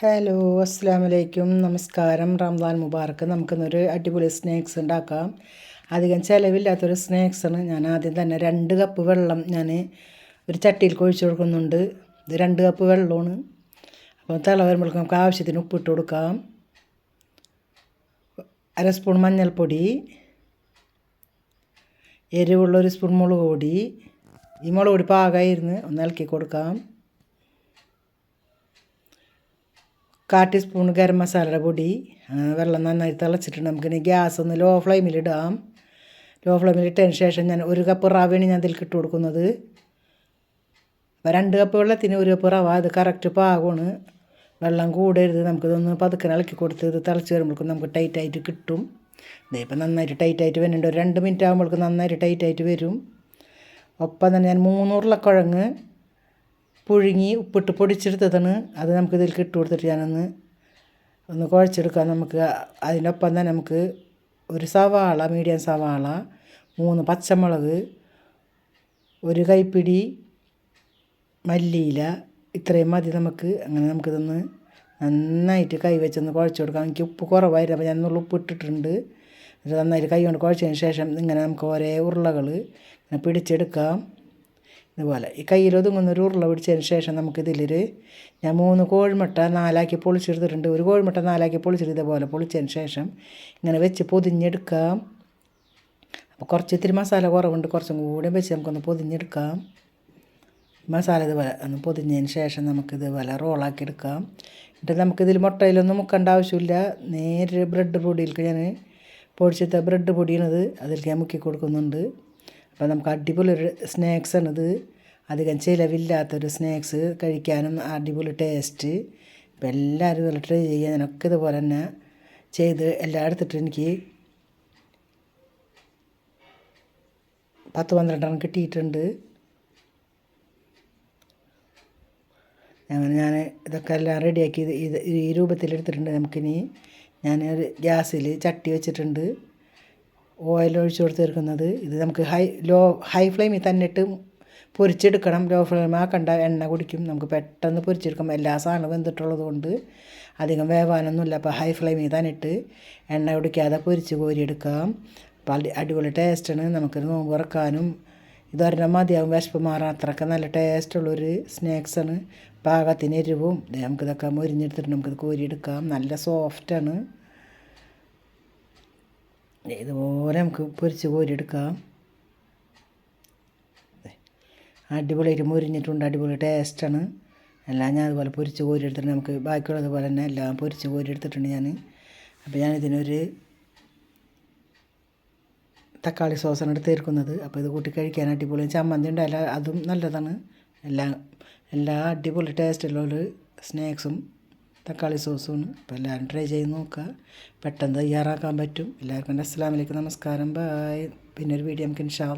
Hello അസ്സാം വലൈക്കും നമസ്കാരം റംദാൻ മുബാർക്ക് നമുക്കിന്നൊരു അടിപൊളി സ്നാക്സ് ഉണ്ടാക്കാം. അധികം ചിലവില്ലാത്തൊരു സ്നാക്സാണ് ഞാൻ ആദ്യം തന്നെ രണ്ട് കപ്പ് വെള്ളം ഞാൻ ഒരു ചട്ടിയിൽ കൊഴിച്ചു കൊടുക്കുന്നുണ്ട്. ഇത് രണ്ട് കപ്പ് വെള്ളമാണ്. അപ്പോൾ തിള വരുമ്പോഴേക്കും നമുക്ക് ആവശ്യത്തിന് ഉപ്പിട്ട് കൊടുക്കാം. അര സ്പൂൺ മഞ്ഞൾപ്പൊടി. എരിവുള്ള ഒരു സ്പൂൺ മുളക് പൊടി. ഈ മുളക് പൊടി പാകമായിരുന്നു ഒന്ന് ഇളക്കി കൊടുക്കാം. കാ ടീസ്പൂൺ ഗരം മസാലയുടെ പൊടി വെള്ളം നന്നായി തിളച്ചിട്ടുണ്ട്. നമുക്കിനി ഗ്യാസ് ഒന്ന് ലോ ഫ്ലെയിമിൽ ഇടാം. ലോ ഫ്ലെയിമിൽ ഇട്ടതിന് ശേഷം ഞാൻ ഒരു കപ്പ് റവയാണ് ഞാൻ ഇതിൽ ഇട്ട് കൊടുക്കുന്നത്. അപ്പോൾ രണ്ട് കപ്പ് വെള്ളത്തിന് ഒരു കപ്പ് റവ അത് കറക്റ്റ് പാകമാണ്. വെള്ളം കൂടരുത് നമുക്കിതൊന്ന് പതുക്കെ ഇളക്കി കൊടുത്ത് ഇത് തിളച്ച് വരുമ്പോഴേക്കും നമുക്ക് ടൈറ്റായിട്ട് കിട്ടും. ഇതേ ഇപ്പം നന്നായിട്ട് ടൈറ്റായിട്ട് വരുന്നുണ്ട് ഒരു രണ്ട് മിനിറ്റ് ആകുമ്പോഴേക്കും നന്നായിട്ട് ടൈറ്റായിട്ട് വരും. ഒപ്പം തന്നെ ഞാൻ മൂന്ന് ഉരുളക്കിഴങ്ങ് പുഴുങ്ങി ഉപ്പിട്ട് പൊടിച്ചെടുത്തതാണ്. അത് നമുക്ക് ഇതിൽ ഇട്ട് കൊടുത്തിട്ട് ഞാനൊന്ന് ഒന്ന് കുഴച്ചെടുക്കാം. നമുക്ക് അതിനൊപ്പം തന്നെ നമുക്ക് ഒരു സവാള മീഡിയം സവാള മൂന്ന് പച്ചമുളക് ഒരു കൈപ്പിടി മല്ലിയില ഇത്രയും മതി നമുക്ക്. അങ്ങനെ നമുക്കിതൊന്ന് നന്നായിട്ട് കൈ വെച്ചൊന്ന് കുഴച്ച് കൊടുക്കാം എനിക്ക് ഉപ്പ് കുറവായിരുന്നു അപ്പോൾ ഞാൻ ഉപ്പ് ഇട്ടിട്ടുണ്ട് നന്നായിട്ട് കൈ കൊണ്ട് കുഴച്ചതിന് ശേഷം ഇങ്ങനെ നമുക്ക് ഒരേ ഉരുളകൾ ഇങ്ങനെ പിടിച്ചെടുക്കാം. ഇതുപോലെ. ഈ കയ്യിൽ ഒതുങ്ങുന്ന ഒരു ഉരുള പിടിച്ചതിന് ശേഷം നമുക്കിതിലൊരു ഞാൻ മൂന്ന് കോഴിമുട്ട നാലാക്കി പൊളിച്ചെടുത്തിട്ടുണ്ട്. ഒരു കോഴിമുട്ട നാലാക്കി പൊളിച്ചെടുത്ത ഇതേപോലെ പൊളിച്ചതിന് ശേഷം ഇങ്ങനെ വെച്ച് പൊതിഞ്ഞെടുക്കാം. അപ്പോൾ കുറച്ച് ഇത്തിരി മസാല കുറവുണ്ട്. കുറച്ചും കൂടെ വെച്ച് നമുക്കൊന്ന് പൊതിഞ്ഞെടുക്കാം. മസാല ഇതുപോലെ ഒന്ന് പൊതിഞ്ഞതിന് ശേഷം നമുക്കിതുപോലെ റോളാക്കി എടുക്കാം എന്നിട്ട് നമുക്കിതിൽ മുട്ടയിലൊന്നും മുക്കേണ്ട ആവശ്യമില്ല. നേരെ ബ്രെഡ് പൊടിയിലേക്ക് ഞാൻ പൊടിച്ചത്തെ ബ്രെഡ് പൊടിയാണിത്. അതിലേക്ക് ഞാൻ മുക്കി കൊടുക്കുന്നുണ്ട്. അപ്പോൾ നമുക്ക് അടിപൊളി ഒരു സ്നാക്സാണിത്. അധികം ചിലവില്ലാത്തൊരു സ്നാക്സ് കഴിക്കാനും അടിപൊളി ടേസ്റ്റ്. അപ്പോൾ എല്ലാവരും ഇതുപോലെ ട്രൈ ചെയ്യുക ഞാനൊക്കെ ഇതുപോലെ തന്നെ ചെയ്ത് എല്ലാം എടുത്തിട്ട് എനിക്ക് പത്ത് പന്ത്രണ്ടെണ്ണം കിട്ടിയിട്ടുണ്ട്. അങ്ങനെ ഞാൻ ഇതൊക്കെ എല്ലാം റെഡിയാക്കി ഇത് ഈ രൂപത്തിലെടുത്തിട്ടുണ്ട് നമുക്കിനി. ഞാൻ ഗ്യാസിൽ ചട്ടി വെച്ചിട്ടുണ്ട്. ഓയിൽ ഒഴിച്ച് കൊടുത്ത് തീർക്കുന്നത് ഇത് നമുക്ക് ഹൈ ലോ ഹൈ ഫ്ലെയിമിൽ തന്നെ ഇട്ട് പൊരിച്ചെടുക്കണം. ലോ ഫ്ലെയിം ആ കണ്ട എണ്ണ കുടിക്കും. നമുക്ക് പെട്ടെന്ന് പൊരിച്ചെടുക്കാം. എല്ലാ സാധനവും വെന്തിട്ടുള്ളത് കൊണ്ട് അധികം വേവാനൊന്നുമില്ല. അപ്പോൾ ഹൈ ഫ്ലെയിമിൽ തന്നെ ഇട്ട് എണ്ണ കുടിക്കാതെ പൊരിച്ച് കോരിയെടുക്കാം. അപ്പോൾ അടിപൊളി ടേസ്റ്റാണ് നമുക്ക് നോമ്പ് തുറക്കാനും ഇതൊരെണ്ണം മതിയാവും. വിശപ്പ് മാറാൻ അത്രയ്ക്ക് നല്ല ടേസ്റ്റുള്ളൊരു സ്നാക്സാണ് പാകത്തിന് എരിവും. നമുക്കിതൊക്കെ മുരിഞ്ഞെടുത്തിട്ട് നമുക്കിത് കോരിയെടുക്കാം. നല്ല സോഫ്റ്റാണ് ഇതുപോലെ നമുക്ക് പൊരിച്ച് കോരിയെടുക്കാം. അടിപൊളിയായിട്ട് മുരിഞ്ഞിട്ടുണ്ട് അടിപൊളി ടേസ്റ്റാണ് എല്ലാം ഞാൻ അതുപോലെ പൊരിച്ച് കോരിയെടുത്തിട്ട് നമുക്ക് ബാക്കിയുള്ളത് പോലെ തന്നെ എല്ലാം പൊരിച്ച് കോരിയെടുത്തിട്ടുണ്ട് ഞാൻ അപ്പോൾ ഞാനിതിനൊരു തക്കാളി സോസാണ് എടുത്ത് തീർക്കുന്നത് അപ്പോൾ ഇത് കൂട്ടി കഴിക്കാൻ അടിപൊളി ചമ്മന്തി ഉണ്ടല്ല അതും നല്ലതാണ്. എല്ലാം എല്ലാ അടിപൊളി ടേസ്റ്റുള്ള ഒരു സ്നാക്സും തക്കാളി സോസുമാണ് അപ്പോൾ എല്ലാവരും ട്രൈ ചെയ്ത് നോക്കുക. പെട്ടെന്ന് തയ്യാറാക്കാൻ പറ്റും. എല്ലാവർക്കും വലൈക്കും നമസ്കാരം. ബായ് പിന്നൊരു വീഡിയോ നമുക്ക് ഇൻഷാ